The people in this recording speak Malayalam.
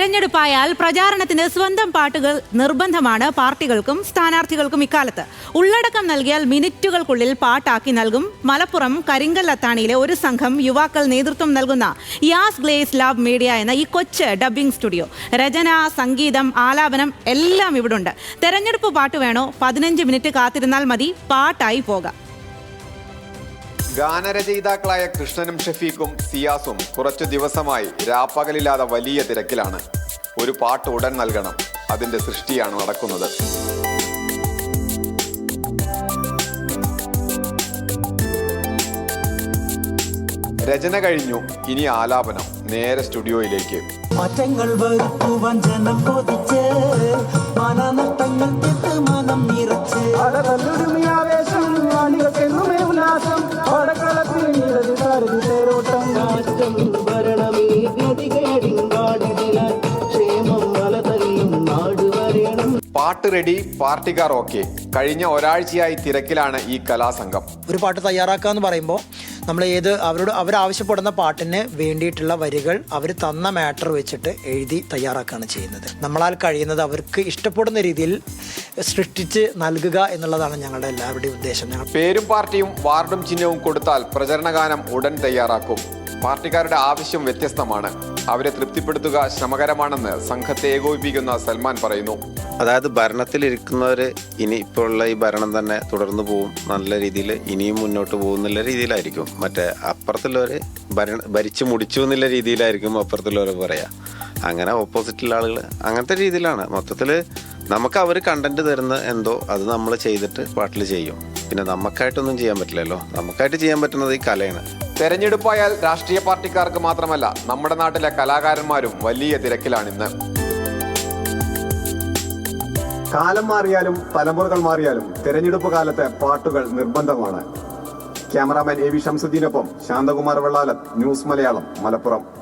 തെരഞ്ഞെടുപ്പായാൽ പ്രചാരണത്തിന് സ്വന്തം പാട്ടുകൾ നിർബന്ധമാണ് പാർട്ടികൾക്കും സ്ഥാനാർത്ഥികൾക്കും ഇക്കാലത്ത്. ഉള്ളടക്കം നൽകിയാൽ മിനിറ്റുകൾക്കുള്ളിൽ പാട്ടാക്കി നൽകും. മലപ്പുറം കരിങ്കൽ അത്താണിയിലെ ഒരു സംഘം യുവാക്കൾ നേതൃത്വം നൽകുന്ന യാസ് ഗ്ലേസ് ലാബ് മീഡിയ എന്ന ഈ കൊച്ച് ഡബ്ബിംഗ് സ്റ്റുഡിയോ. രചന സംഗീതം ആലാപനം എല്ലാം ഇവിടുണ്ട്. തെരഞ്ഞെടുപ്പ് പാട്ട് വേണോ? പതിനഞ്ച് മിനിറ്റ് കാത്തിരുന്നാൽ മതി. പാട്ടായി പോകാം. ഗാനരചയിതാക്കളായ കൃഷ്ണനും ഷഫീഖും സിയാസും കുറച്ചു ദിവസമായി രാപ്പകലില്ലാതെ വലിയ തിരക്കിലാണ്. ഒരു പാട്ട് ഉടൻ നൽകണം. അതിന്റെ സൃഷ്ടിയാണ് നടക്കുന്നത്. രചന കഴിഞ്ഞു. ഇനി ആലാപനം. നേരെ സ്റ്റുഡിയോയിലേക്ക്. മാറ്റങ്ങൾ വരുത്തുവാൻ ജനം കൊതിച്ച്. മാനനഷ്ടങ്ങൾ പാട്ട് റെഡി പാർട്ടിക്കാർ ഓക്കെ കഴിഞ്ഞ ഒരാഴ്ചയായി തിരക്കിലാണ് ഈ കലാസംഘം. ഒരു പാട്ട് തയ്യാറാക്കുക എന്ന് പറയുമ്പോൾ നമ്മൾ ഏത് അവരോട് അവരാവശ്യപ്പെടുന്ന പാട്ടിന് വേണ്ടിയിട്ടുള്ള വരികൾ അവർ തന്ന മാറ്റർ വെച്ചിട്ട് എഴുതി തയ്യാറാക്കുകയാണ് ചെയ്യുന്നത്. നമ്മളാൽ കഴിയുന്നത് അവർക്ക് ഇഷ്ടപ്പെടുന്ന രീതിയിൽ സൃഷ്ടിച്ച് നൽകുക എന്നുള്ളതാണ് ഞങ്ങളുടെ എല്ലാവരുടെയും ഉദ്ദേശം. ഞങ്ങൾ പേരും പാർട്ടിയും വാർഡും ചിഹ്നവും കൊടുത്താൽ പ്രചരണ ഗാനം ഉടൻ തയ്യാറാക്കും. പാർട്ടിക്കാരുടെ ആവശ്യം വ്യത്യസ്തമാണ്. അവരെ തൃപ്തിപ്പെടുത്തുക ശ്രമകരമാണെന്ന് സംഘത്തെ ഏകോപിപ്പിക്കുന്ന സൽമാൻ പറയുന്നു. അതായത് ഭരണത്തിലിരിക്കുന്നവർ ഇനി ഇപ്പോൾ ഉള്ള ഈ ഭരണം തന്നെ തുടർന്നു പോകും. നല്ല രീതിയിൽ ഇനിയും മുന്നോട്ട് പോകും എന്നുള്ള രീതിയിലായിരിക്കും. മറ്റേ അപ്പുറത്തുള്ളവർ ഭരണ ഭരിച്ചു മുടിച്ചു എന്നുള്ള രീതിയിലായിരിക്കും അപ്പുറത്തുള്ളവർ പറയാ. അങ്ങനെ ഓപ്പോസിറ്റുള്ള ആളുകൾ അങ്ങനത്തെ രീതിയിലാണ്. മൊത്തത്തിൽ നമുക്ക് അവർ കണ്ടന്റ് തരുന്ന എന്തോ അത് നമ്മൾ ചെയ്തിട്ട് പാട്ടിൽ ചെയ്യും. പിന്നെ നമുക്കായിട്ടൊന്നും ചെയ്യാൻ പറ്റില്ലല്ലോ. നമുക്കായിട്ട് ചെയ്യാൻ പറ്റുന്നത് ഈ കലയാണ്. തെരഞ്ഞെടുപ്പായാൽ രാഷ്ട്രീയ പാർട്ടിക്കാർക്ക് മാത്രമല്ല നമ്മുടെ നാട്ടിലെ കലാകാരന്മാരും വലിയ തിരക്കിലാണിന്ന്. കാലം മാറിയാലും തലമുറകൾ മാറിയാലും തെരഞ്ഞെടുപ്പ് കാലത്തെ പാട്ടുകൾ നിർബന്ധമാണ്. ക്യാമറാമാൻ എ വി ഷംസുദ്ദീനൊപ്പം ശാന്തകുമാർ വെള്ളാലത്ത് ന്യൂസ് മലയാളം മലപ്പുറം.